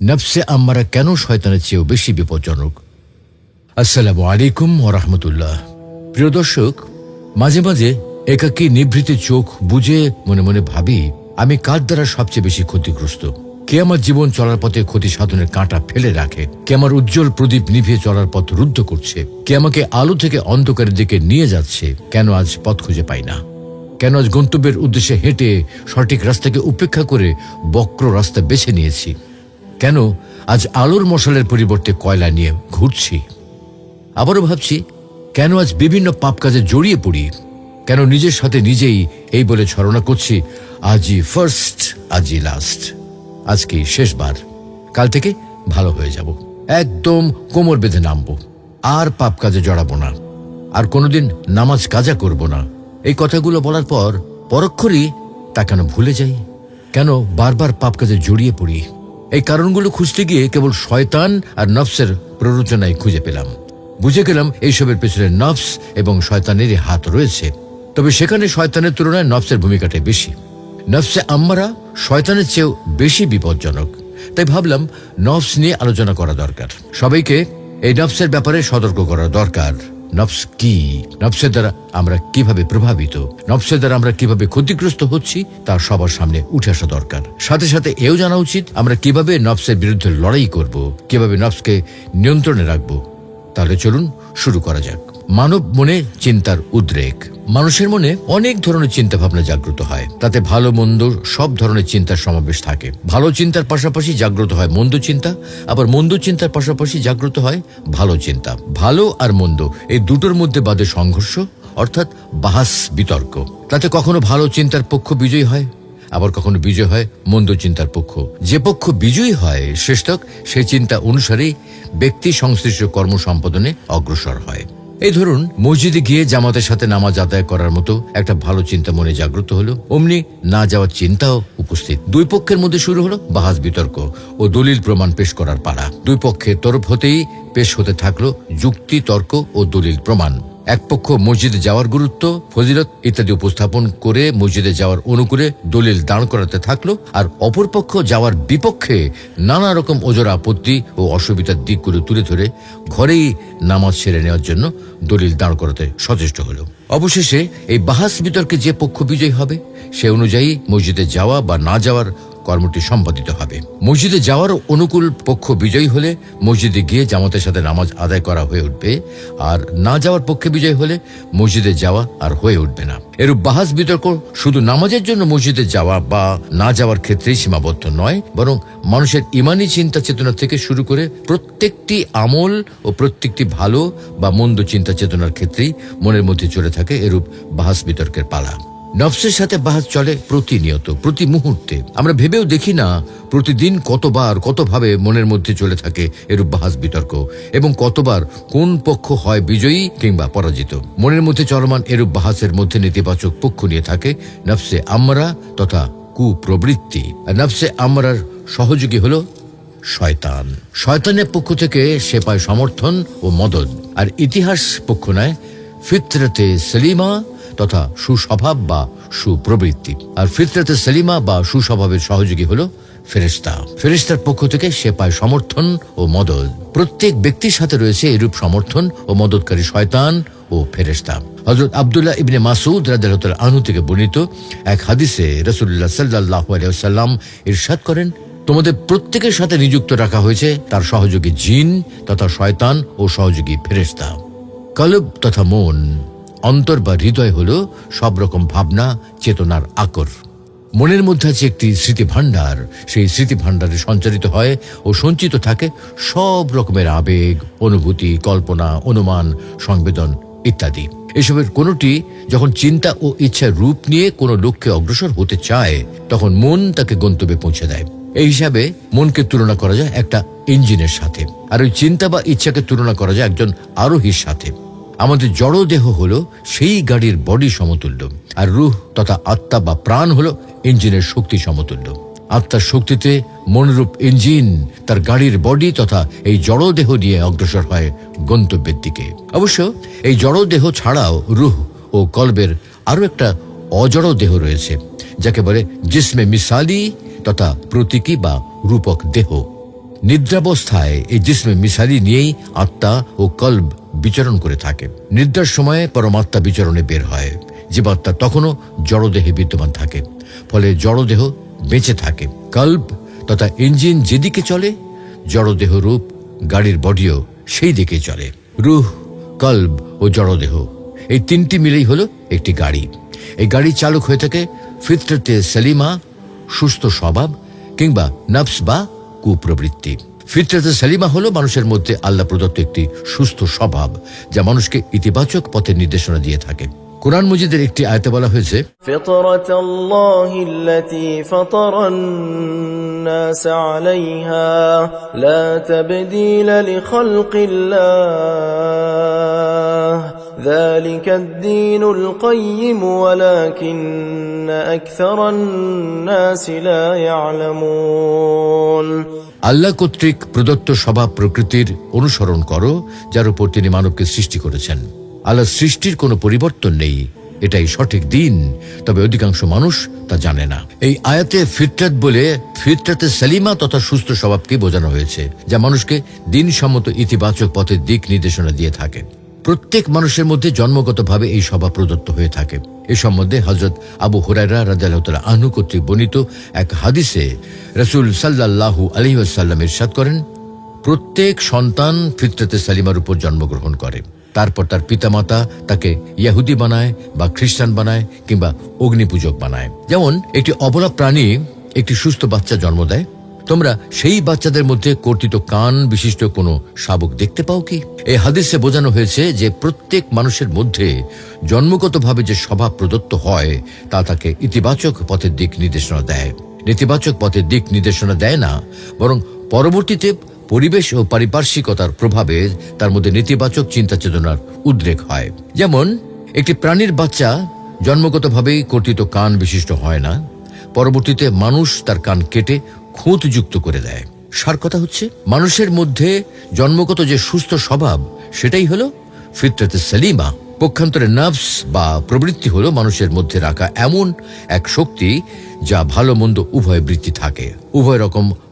নফসে আম্মারা কেন শয়তানের চেয়েও বেশি বিপজ্জনক? আসসালামু আলাইকুম ও রহমতুল্লাহ। প্রিয় দর্শক, মাঝে মাঝে একাকী নিভৃতে চোখ বুঝে মনে মনে ভাবি, আমি কার দ্বারা সবচেয়ে বেশি ক্ষতিগ্রস্ত? কে আমার জীবন চলার পথে ক্ষতি সাধনের কাঁটা ফেলে রাখে? কে আমার উজ্জ্বল প্রদীপ নিভিয়ে চলার পথ রুদ্ধ করছে? কে আমাকে আলো থেকে অন্ধকারের দিকে নিয়ে যাচ্ছে? কেন আজ পথ খুঁজে পাই না? কেন আজ গন্তব্যের উদ্দেশ্যে হেঁটে সঠিক রাস্তাকে উপেক্ষা করে বক্র রাস্তা বেছে নিয়েছি? কেন আজ আলোর মশালের পরিবর্তে কয়লা নিয়ে ঘুরছি? আবারও ভাবছি, কেন আজ বিভিন্ন পাপ কাজে জড়িয়ে পড়ি? কেন নিজের সাথে নিজেই এই বলে ছলনা করছি? আজই ফার্স্ট আজই লাস্ট আজকে শেষবার। কাল থেকে ভালো হয়ে যাব। একদম কোমর বেঁধে নামবো। আর পাপ কাজে জড়াবো না। আর কোনোদিন নামাজ কাজা করব না। এই কথাগুলো বলার পর পরক্ষরই তা কেন ভুলে যাই? কেন বারবার পাপ কাজে জড়িয়ে পড়ি? এই কারণগুলো খুঁজতে গিয়ে কেবল শয়তান আর নফসের প্ররোচনায় খুঁজে পেলাম। বুঝে গেলাম এইসবের পেছনে নফস এবং শয়তানেরই হাত রয়েছে। তবে সেখানে শয়তানের তুলনায় নফসের ভূমিকাটাই বেশি। নফসে আম্মারা শয়তানের চেয়েও বেশি বিপজ্জনক। তাই ভাবলাম নফস নিয়ে আলোচনা করা দরকার। সবাইকে এই নফসের ব্যাপারে সতর্ক করা দরকার। নফস কি নফসের দ্বারা আমরা কীভাবে প্রভাবিত, নফসের দ্বারা আমরা কীভাবে ক্ষতিগ্রস্ত হচ্ছি, তা সবার সামনে উঠে আসা দরকার। সাথে সাথে এও জানা উচিত, আমরা কীভাবে নফসের বিরুদ্ধে লড়াই করব, কীভাবে নফসকে নিয়ন্ত্রণে রাখব। তাহলে চলুন শুরু করা যাক। মানব মনে চিন্তার উদ্রেক। মানুষের মনে অনেক ধরনের চিন্তা ভাবনা জাগ্রত হয়। তাতে ভালো, মন্দ সব ধরনের চিন্তার সমাবেশ থাকে। ভালো চিন্তার পাশাপাশি জাগ্রত হয় মন্দ চিন্তা, আবার মন্দ চিন্তার পাশাপাশি জাগ্রত হয় ভালো চিন্তা। ভালো আর মন্দ এই দুটোর মধ্যে বাদে সংঘর্ষ, অর্থাৎ বাহাস, বিতর্ক। তাতে কখনো ভালো চিন্তার পক্ষ বিজয়ী হয়, আবার কখনো বিজয় হয় মন্দ চিন্তার পক্ষ। যে পক্ষ বিজয়ী হয়, শ্রেষ্ঠক সেই চিন্তা অনুসারেই ব্যক্তি সংশ্লিষ্ট কর্ম সম্পাদনে অগ্রসর হয়। এই ধরুন, মসজিদে গিয়ে জামাতের সাথে নামাজ আদায় করার মতো একটা ভালো চিন্তা মনে জাগ্রত হলো। অমনি না যাওয়ার চিন্তাও উপস্থিত। দুই পক্ষের মধ্যে শুরু হলো বাহাজ বিতর্ক ও দলিল প্রমাণ পেশ করার পাড়া দুই পক্ষের তরফ হতেই পেশ হতে থাকল যুক্তি, তর্ক ও দলিল প্রমাণ। এক পক্ষ মসজিদে যাওয়ার গুরুত্ব, ফজিলত ইত্যাদি উপস্থাপন করে মসজিদে যাওয়ার অনুকূলে দলিল দাঁড় করাতে থাকল আর অপর পক্ষ যাওয়ার বিপক্ষে নানা রকম ওজোর আপত্তি ও অসুবিধার দিকগুলো তুলে ধরে ঘরেই নামাজ সেরে নেওয়ার জন্য দলিল দাঁড় করাতে সচেষ্ট হলো। অবশেষে এই বাহাস বিতর্কে যে পক্ষ বিজয়ী হবে, সে অনুযায়ী মসজিদে যাওয়া বা না যাওয়ার কর্মটি সম্পাদিত হবে। মসজিদে যাওয়ার অনুকূল পক্ষ বিজয়ী হলে মসজিদে গিয়ে জামাতের সাথে নামাজ আদায় করা হয়ে উঠবে। আর না যাওয়ার পক্ষে বিজয় হলে মসজিদে যাওয়া আর হয়ে উঠবে না। এরূপ বাহাস বিতর্ক শুধু নামাজের জন্য মসজিদে যাওয়া বা না যাওয়ার ক্ষেত্রেই সীমাবদ্ধ নয়, বরং মানুষের ইমানি চিন্তা চেতনা থেকে শুরু করে প্রত্যেকটি আমল ও প্রত্যেকটি ভালো বা মন্দ চিন্তা চেতনার ক্ষেত্রেই মনের মধ্যে চলে থাকে এরূপ বাহাস বিতর্কের পালা। নফসের সাথে বাহাস চলে প্রতিনিয়ত, প্রতি মুহূর্তে। আমরা ভেবেও দেখি না প্রতিদিন কতবার কতভাবে মনের মধ্যে চলে থাকে এরূপ বাহাস বিতর্ক এবং কতবার কোন পক্ষ হয় বিজয়ী কিংবা পরাজিত। মনের মধ্যে চলমান এরূপ বাহাসের মধ্যে নেতিবাচক পক্ষ নিয়ে থাকে নফসে আমরা তথা কুপ্রবৃত্তি। নফসে আমরার সহযোগী হলো শয়তান। শয়তানের পক্ষ থেকে সে পায় সমর্থন ও মদত আর ইতিহাস পক্ষ নেয়, ফিতরতে সেলিমা তথা সুস্বভাব বা সুপ্রবৃত্তি। আর ফিতরতে সেলিমা বা সুস্বভাবের সহযোগী হলো ফেরেস্তা ফেরেস্তার পক্ষ থেকে সে পায় সমর্থন ও মদত প্রত্যেক ব্যক্তির সাথে রয়েছে এরূপ সমর্থন ও মদতকারী শয়তান ও ফেরেস্তা হজরত আবদুল্লাহ ইবনে মাসুদ রাজার আনু থেকে বর্ণিত এক হাদিসে রসুল্লাহ সাল্লাহ সাল্লাম ইরশাদ করেন, তোমাদের প্রত্যেকের সাথে নিযুক্ত রাখা হয়েছে তার সহযোগী জিন তথা শয়তান ও সহযোগী ফেরেস্তা কলব তথা মন। অন্তর বা হৃদয় হল সব রকম ভাবনা, চেতনার আকর। মনের মধ্যে আছে একটি স্মৃতি ভাণ্ডার সেই স্মৃতি ভাণ্ডারে সঞ্চারিত হয় ও সঞ্চিত থাকে সব রকমের আবেগ, অনুভূতি, কল্পনা, অনুমান, সংবেদন ইত্যাদি। এসবের কোনোটি যখন চিন্তা ও ইচ্ছার রূপ নিয়ে কোনো লক্ষ্যে অগ্রসর হতে চায়, তখন মন তাকে গন্তব্যে পৌঁছে দেয়। এই হিসাবে মনকে তুলনা করা যায় একটা ইঞ্জিনের সাথে। আর ওই চিন্তা বা ইচ্ছাকে তুলনা করা যায় একজন আরোহীর সাথে। আমাদের জড় দেহ হলো সেই গাড়ির বডি সমতুল্য, আর রুহ তথা আত্মা বা প্রাণ হলো ইঞ্জিনের শক্তি সমতুল্য। আত্মার শক্তিতে মনরূপ ইঞ্জিন তার গাড়ির বডি তথা এই জড় দেহ নিয়ে অগ্রসর হয় গন্তব্যের দিকে। অবশ্য এই জড় দেহ ছাড়াও রুহ ও কলবের আরও একটা অজড় দেহ রয়েছে, যাকে বলে জিসমে মিসালি তথা প্রতীকী বা রূপক দেহ। নিদ্রাবস্থায় এই জিসমে মিসারি নিয়েই আত্মা ও কল্ব বিচরণ করে থাকে। নিদ্রার সময়ে পরমাত্মা বিচরণে বের হয়। জীবাত্মা তখনও জড়দেহে বিদ্যমান থাকে। ফলে জড়দেহ বেঁচে থাকে। কল্ব তথা ইঞ্জিন যেদিকে চলে, জড়দেহ রূপ গাড়ির বডিও সেই দিকে চলে। রুহ কল্ব ও জড়দেহ এই তিনটি মিলেই হলো একটি গাড়ি। এই গাড়ি চালক হয়ে থাকে ফিতরতে সেলিমা, সুস্থ স্বভাব কিংবা নফস বা কুপ্রবৃত্তি। ফিতরাতে সালিমা হলো মানুষের মধ্যে আল্লাহ প্রদত্ত একটি সুস্থ স্বভাব, যা মানুষকে ইতিবাচক পথের নির্দেশনা দিয়ে থাকে। কোরআন মজিদের একটি আয়তে বলা হয়েছে লা الله التي فطر الناس عليها لا تبديل لخلق الله ذلك الدين القيم ولكن أكثر الناس لا يعلمون আল্লাহ কর্তৃক প্রদত্ত স্বভাব প্রকৃতির অনুসরণ করো যার উপর তিনি মানবকে সৃষ্টি করেছেন আল্লাহ সৃষ্টির কোনো পরিবর্তন নেই এটাই সঠিক দিন তবে অধিকাংশ মানুষ তা জানে না এই আয়াতে ফিতরাত বলে ফিতরাতে সালিমা তথা সুস্থ স্বভাবকে বোঝানো হয়েছে যা মানুষকে দিনসম্মত ইতিবাচক পথের দিক নির্দেশনা দিয়ে থাকে প্রত্যেক মানুষের মধ্যে জন্মগতভাবে এই সভা প্রদত্ত হয়ে থাকে। এ সম্বন্ধে হজরত আবু হুরাইরা রাজাল্লাহ আনু কর্তৃক বর্ণিত এক হাদিসে রসুল সাল্লাল্লাহু আলহিউসাল্লাম ইরশাদ করেন, প্রত্যেক সন্তান ফিতরতে সালিমার উপর জন্মগ্রহণ করে। তারপর তার পিতামাতা তাকে ইয়াহুদি বানায় বা খ্রিস্টান বানায় কিংবা অগ্নিপূজক বানায়। যেমন একটি অবলা প্রাণী একটি সুস্থ বাচ্চা জন্ম দেয় তোমরা সেই বাচ্চাদের মধ্যে কর্তৃত কান বিশিষ্ট কোনো শাবক দেখতে পাও কি? এই হাদিসে বোঝানো হয়েছে যে প্রত্যেক মানুষের মধ্যে জন্মগতভাবে যে স্বভাব প্রদত্ত হয়, তা তাকে ইতিবাচক পথের দিক নির্দেশনা দেয়। নেতিবাচক পথের দিক নির্দেশনা দেয় না, বরং পরবর্তীতে পরিবেশ ও পারিপার্শ্বিকতার প্রভাবে তার মধ্যে নেতিবাচক চিন্তা চেতনার উদ্রেক হয়। যেমন, একটি প্রাণীর বাচ্চা জন্মগতভাবেই কর্তৃত কান বিশিষ্ট হয় না, পরবর্তীতে মানুষ তার কান কেটে খুঁত যুক্ত করে দেয়। সার কথা হচ্ছে, মানুষের মধ্যে জন্মগত যে সুস্থ স্বভাব, সেটাই হলো ফিতরতে সালিমা। পক্ষান্তরে নার্ভস বা প্রবৃত্তি হলো মানুষের মধ্যে রাখা এমন এক শক্তি যা ভালো মন্দ উভয় বৃত্তি থাকে। উভয় রকম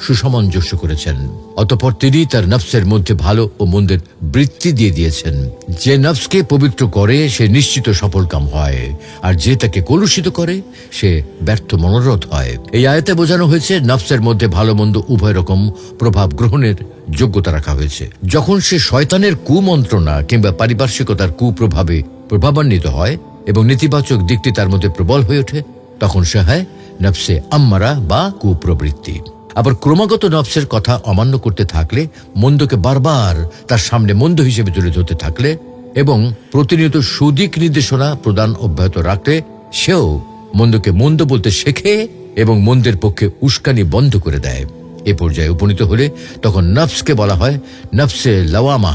সুসামঞ্জস্য করেছেন। অতপর তিনি তার নফসের মধ্যে ভালো ও মন্দের বৃত্তি দিয়ে দিয়েছেন। যে নফসকে পবিত্র করে, সে নিশ্চিত সফলকাম হয়। আর যে তাকে কলুষিত করে, সে ব্যর্থ মনোরথ হয়। এই আয়তে বোঝানো হয়েছে, নফসের মধ্যে ভালো মন্দ উভয় রকম প্রভাব গ্রহণের যোগ্যতা রাখা হয়েছে। যখন সে শয়তানের কুমন্ত্রণা কিংবা পারিপার্শ্বিকতার কুপ্রভাবে প্রভাবান্বিত হয় এবং নেতিবাচক দিকটি তার মধ্যে প্রবল হয়ে ওঠে, তখন সে হয় নফসে আম্মারা বা কুপ্রবৃত্তি। আবার ক্রমাগত নফসের কথা অমান্য করতে থাকলে, মন্দকে বারবার তার সামনে মন্দ হিসেবে তুলে ধরতে থাকলে এবং প্রতিনিয়ত সুদিক নির্দেশনা প্রদান অব্যাহত রাখলে, সেও মন্দকে মন্দ বলতে শেখে এবং মন্দের পক্ষে উস্কানি বন্ধ করে দেয়। এ পর্যায়ে উপনীত হলে তখন নফসকে বলা হয় নফসে লাওয়ামা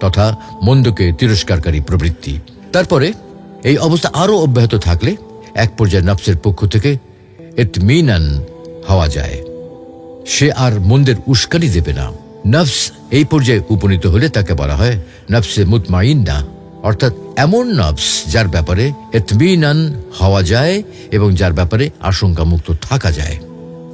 তথা মন্দকে তিরস্কারকারী প্রবৃত্তি। তারপরে এই অবস্থা আরও অব্যাহত থাকলে এক পর্যায়ে নফসের পক্ষ থেকে এতমিনান হওয়া যায়। সে আর মন্দের উস্কানি দেবে না। নফস এই পর্যায়ে উপনীত হলে তাকে বলা হয় নফসে মুতমাইন্না। অর্থাৎ এমন নফস যার ব্যাপারে এতমিনান হওয়া যায় এবং যার ব্যাপারে আশঙ্কা মুক্ত থাকা যায়।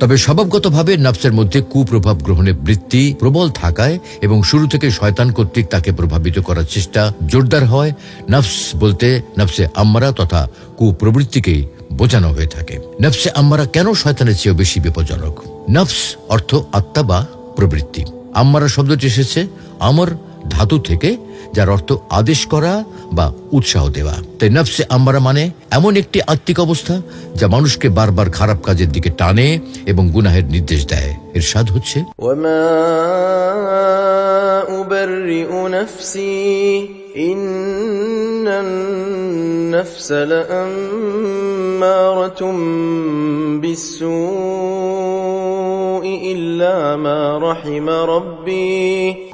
তবে স্বভাবগতভাবে নফসের মধ্যে কুপ্রভাব গ্রহণের বৃত্তি প্রবল থাকায় এবং শুরু থেকে শয়তান কর্তৃক তাকে প্রভাবিত করার চেষ্টা জোরদার হয়। নফস বলতে নফসে আম্মারা তথা কুপ্রবৃত্তিকেই বোঝানো হয়ে থাকে। নফসে আম্মারা কেন শয়তানের চেয়েও বেশি বিপজ্জনক? নফস অর্থ আত্মা বা প্রবৃত্তি আম্মারা শব্দটি এসেছে আমর ধাতু থেকে যার অর্থ আদেশ করা বা উৎসাহ দেওয়া তাই নফসে আম্মারা মানে এমন একটি আত্মিক অবস্থা যা মানুষকে বারবার খারাপ কাজের দিকে টানে এবং গুনাহের নির্দেশ দেয় এর স্বাদ হচ্ছে وما أبرئ نفسي إن النفس لأمارة بالسوء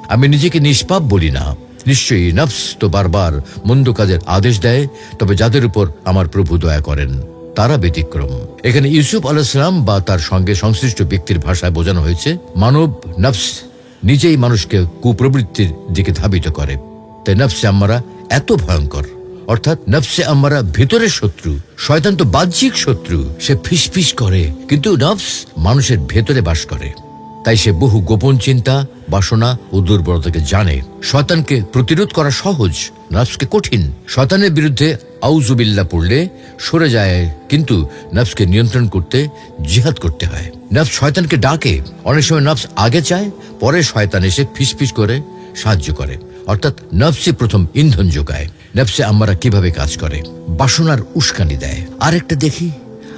আমি নিজেকে নিষ্পাপ বলি না। নিশ্চয়ই নফস তো বারবার মন্দ কাজের আদেশ দেয়, তবে যাদের উপর আমার প্রভু দয়া করেন, তারা ব্যতিক্রম। এখানে ইউসুফ আলাইসালাম বা তার সঙ্গে সংশ্লিষ্ট ব্যক্তির ভাষায় বোঝানো হয়েছে, মানব নফস নিজেই মানুষকে কুপ্রবৃত্তির দিকে ধাবিত করে। তাই নফসে আম্মারা এত ভয়ঙ্কর। অর্থাৎ নফসে আম্মারা ভেতরের শত্রু, শয়তান তো বাহ্যিক শত্রু, সে ফিসফিস করে, কিন্তু নফস মানুষের ভেতরে বাস করে। তাই সে বহু গোপন চিন্তা, বাসনা ও দুর্বলতাকে জানে। শয়তানকে প্রতিরোধ করা সহজ, নফসকে কঠিন। শয়তানের বিরুদ্ধে আউজুবিল্লা পড়লে সরে যায়, কিন্তু নফসকে নিয়ন্ত্রণ করতে জিহাদ করতে হয়। নফস শয়তানকে ডাকে। অনেক সময় নফস আগে চায়, পরে শয়তান এসে ফিসফিস করে, সাহায্য করে। অর্থাৎ নফসে প্রথম ইন্ধন যোগায়। নফসে আমরা কীভাবে কাজ করে? বাসনার উস্কানি দেয়। আরেকটা দেখি।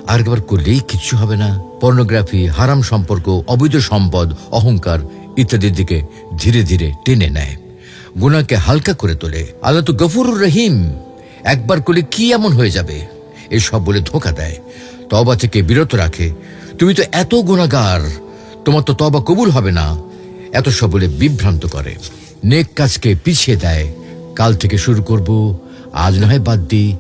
আরেকবার করলেই কিচ্ছু হবে না। পর্নোগ্রাফি, হারাম সম্পর্ক, অবৈধ সম্পদ, অহংকার ইত্যাদির দিকে ধীরে ধীরে টেনে নেয়। গুনাকে হালকা করে তোলে। আল্লাহ তো গফুরুর রহিম। একবার করলে কি এমন হয়ে যাবে? এসব বলে ধোকা দেয়। তবা থেকে বিরত রাখে। তুমি তো এত গুণাগার তোমার তো তবা কবুল হবে না। এত সব বলে বিভ্রান্ত করে। নেক কাজকে পিছিয়ে দেয়। কাল থেকে শুরু করব, আজ না হয় বাদ দিই।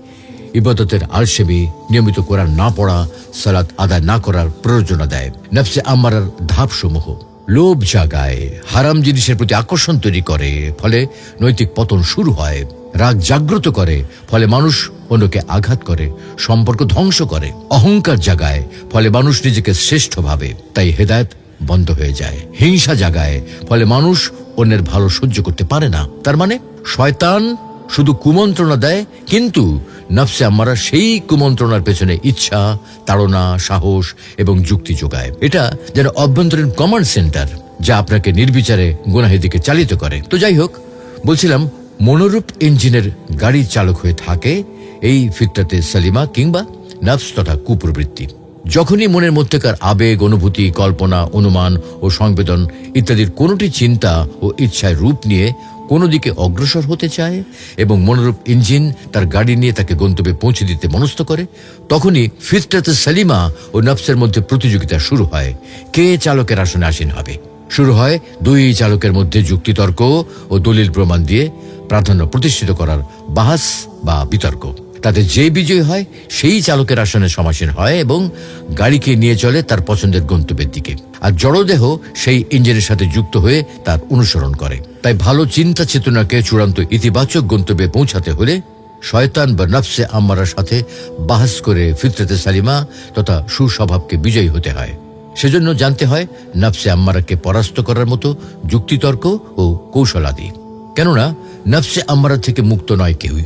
ইবাদতের আলসেমি, নিয়মিত করার না পড়া, সালাত আদায় না করার প্রয়োজনা দেয়। নফসে আমারার ধাপসমূহ। লোভ জাগায়, হারাম জিনিসের প্রতি আকর্ষণ তৈরি করে, ফলে নৈতিক পতন শুরু হয়। রাগ জাগ্রত করে, ফলে মানুষ অন্যকে আঘাত করে, সম্পর্ক ধ্বংস করে। অহংকার জাগায়, ফলে মানুষ নিজেকে শ্রেষ্ঠ ভাবে। তাই হেদায়ত বন্ধ হয়ে যায়। হিংসা জাগায়, ফলে মানুষ অন্যের ভালো সহ্য করতে পারে না। তার মানে শয়তান শুধু কুমন্ত্রণা দেয়, কিন্তু নফসে আমরা সেই কুমন্ত্রণার পেছনে ইচ্ছা, তাড়না, সাহস এবং যুক্তি যোগায়। এটা যেন অভ্যন্তরীণ কমান্ড সেন্টার যা আপনাকে নির্বিচারে গুনাহের দিকে চালিত করে। তো যাই হোক, বলছিলাম, মনোরূপ ইঞ্জিনের গাড়ি চালক হয়ে থাকে এই ফিতরাতে সালিমা কিংবা নফস তথা কুপ্রবৃত্তি। যখনই মনের মধ্যেকার আবেগ, অনুভূতি, কল্পনা, অনুমান ও সংবেদন ইত্যাদির কোনোটি চিন্তা ও ইচ্ছায় রূপ নিয়ে কোনো দিকে অগ্রসর হতে চায় এবং মনোরূপ ইঞ্জিন তার গাড়ি নিয়ে তাকে গন্তব্যে পৌঁছে দিতে মনস্থ করে, তখনই ফিতরাতে সালিমা ও নফসের মধ্যে প্রতিযোগিতা শুরু হয়। কে চালকের আসনে আসীন হবে? শুরু হয় দুই চালকের মধ্যে যুক্তিতর্ক ও দলিল প্রমাণ দিয়ে, প্রাধান্য প্রতিষ্ঠিত করার বাহাস বা বিতর্ক। তাতে যে বিজয়ী হয়, সেই চালকের আসনে সমাসীন হয় এবং গাড়িকে নিয়ে চলে তার পছন্দের গন্তব্যের দিকে। আর জড়দেহ সেই ইঞ্জিনের সাথে যুক্ত হয়ে তার অনুসরণ করে। তাই ভালো চিন্তা চেতনাকে চূড়ান্ত ইতিবাচক গন্তব্যে পৌঁছাতে হলে শয়তান বা নফসে আম্মারার সাথে বাহাস করে ফিতরতে সালিমা তথা সুস্বভাবকে বিজয়ী হতে হয়। সেজন্য জানতে হয়, নফসে আম্মারাকে পরাস্ত করার মতো যুক্তিতর্ক ও কৌশলাদি। কেননা, নফসে আম্মারা থেকে মুক্ত নয় কেউই।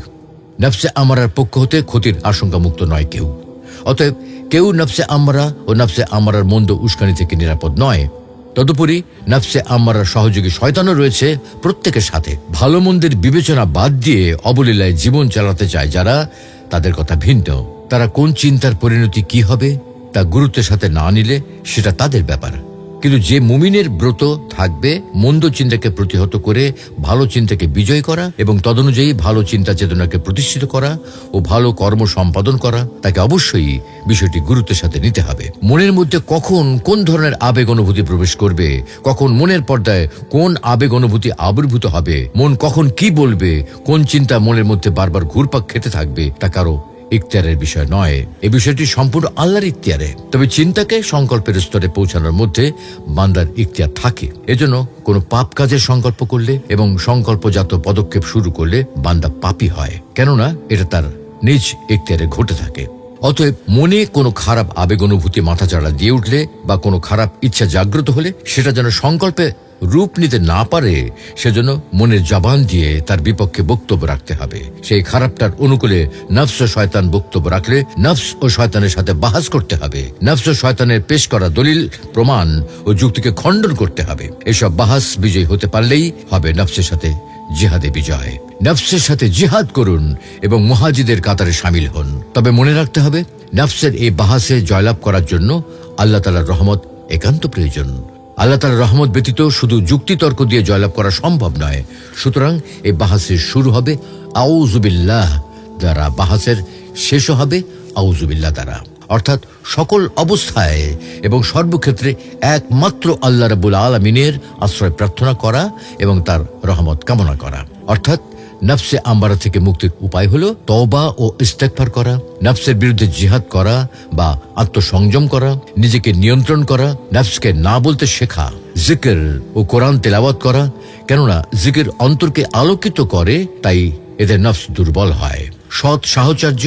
নফসে আমারার পক্ষ হতে ক্ষতির আশঙ্কা মুক্ত নয় কেউ। অতএব কেউ নফসে আমরা ও নফসে আমরার মন্দ উস্কানি থেকে নিরাপদ নয়। তদুপরি নফসে আমারার সহযোগী শয়তানও রয়েছে প্রত্যেকের সাথে। ভালো মন্দের বিবেচনা বাদ দিয়ে অবলীলায় জীবন চালাতে চায় যারা, তাদের কথা ভিন্ন। তারা কোন চিন্তার পরিণতি কি হবে, তা গুরুত্বের সাথে না নিলে সেটা তাদের ব্যাপার। কিন্তু যে মুমিনের ব্রত থাকবে, মন্দ চিন্তাকে প্রতিহত করে, ভালো চিন্তাকে বিজয় করা এবং তদনুযায়ী ভালো চিন্তা চেতনাকে প্রতিষ্ঠিত করা ও ভালো কর্ম সম্পাদন করা, তাকে অবশ্যই বিষয়টি গুরুত্বের সাথে নিতে হবে। মনের মধ্যে কখন কোন ধরনের আবেগ অনুভূতি প্রবেশ করবে, কখন মনের পর্দায় কোন আবেগ অনুভূতি আবির্ভূত হবে, মন কখন কি বলবে, কোন চিন্তা মনের মধ্যে বারবার ঘুরপাক খেতে থাকবে, তা কারও ইখতিয়ারের বিষয় নয়। এ বিষয়টি সম্পূর্ণ আল্লাহর ইখতিয়ারে। তবে চিন্তাকে সংকল্পের স্তরে পৌঁছানোর মধ্যে বান্দার ইখতিয়ার থাকে। এজন্য কোনো পাপ কাজের সংকল্প করলে এবং সংকল্পজাত পদক্ষেপ শুরু করলে বান্দা পাপী হয়। কেননা এটা তার নিজ ইখতিয়ারে ঘটে থাকে। অতএব মনে কোনো খারাপ আবেগ, অনুভূতি, মাথাচাড়া দিয়ে উঠলে বা কোনো খারাপ ইচ্ছা জাগ্রত হলে সেটা যেন সংকল্পে রূপ নিতে না পারে, সেজন্য মনের জবান দিয়ে তার বিপক্ষে বক্তব্য রাখতে হবে। সেই খারাপটার অনুকূলে নফস ও শয়তান বক্তব্য রাখলে নফস ও শয়তানের সাথে বাহাস করতে হবে। নফস ও শয়তানের পেশ করা দলিল, প্রমাণ ও যুক্তিকে খণ্ডন করতে হবে। এসব বাহাস বিজয়ী হতে পারলেই হবে নফসের সাথে জিহাদে বিজয়। নফসের সাথে জিহাদ করুন এবং মহাজিদের কাতারে সামিল হন। তবে মনে রাখতে হবে, নফসের এই বাহাসে জয়লাভ করার জন্য আল্লাহ তালার রহমত একান্ত প্রয়োজন। আল্লাহ তালার রহমত ব্যতীত শুধু যুক্তিতর্ক দিয়ে জয়লাভ করা সম্ভব নয়। সুতরাং এই বাহাসের শুরু হবে আউজুবিল্লাহ দ্বারা। বাহাসের শেষও হবে আউজুবিল্লাহ দ্বারা। অর্থাৎ সকল অবস্থায় এবং সর্বক্ষেত্রে একমাত্র আল্লাহ রাবুল আলমিনের আশ্রয় প্রার্থনা করা এবং তার রহমত কামনা করা। অর্থাৎ নফসে আম্বারা থেকে মুক্তির উপায় হলো তওবা ও ইস্তেকফার করা, নফসের বিরুদ্ধে জিহাদ করা বা আত্মসংযম করা, নিজেকে নিয়ন্ত্রণ করা, নফসকে না বলতে শেখা, জিকির ও কোরআন তেলাওয়াত করা, কেননা জিকির অন্তরকে আলোকিত করে, তাই এদের নফস দুর্বল হয়। সৎ সাহচর্য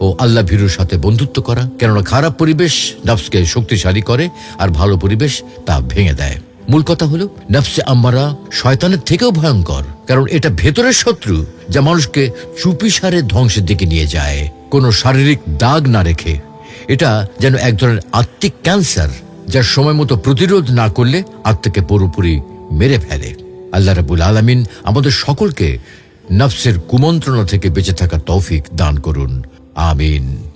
ও আল্লাহ ভীরুর সাথে বন্ধুত্ব করা, কেননা খারাপ পরিবেশ নফসকে শক্তিশালী করে আর ভালো পরিবেশ তা ভেঙে দেয়। মূল কথা হলো, নফসে আম্মারা শয়তানের থেকেও ভয়ঙ্কর, কারণ এটা ভেতরের শত্রু যা মানুষকে চুপিসারে ধ্বংসের দিকে নিয়ে যায়। কোনো শারীরিক দাগ না রেখে। এটা যেন এক ধরনের আত্মিক ক্যান্সার, যার সময় মতো প্রতিরোধ না করলে আত্মাকে পুরোপুরি মেরে ফেলে। আল্লাহ রাবুল আলামিন আমাদের সকলকে নফসের কুমন্ত্রণা থেকে বেঁচে থাকা তৌফিক দান করুন। আমিন।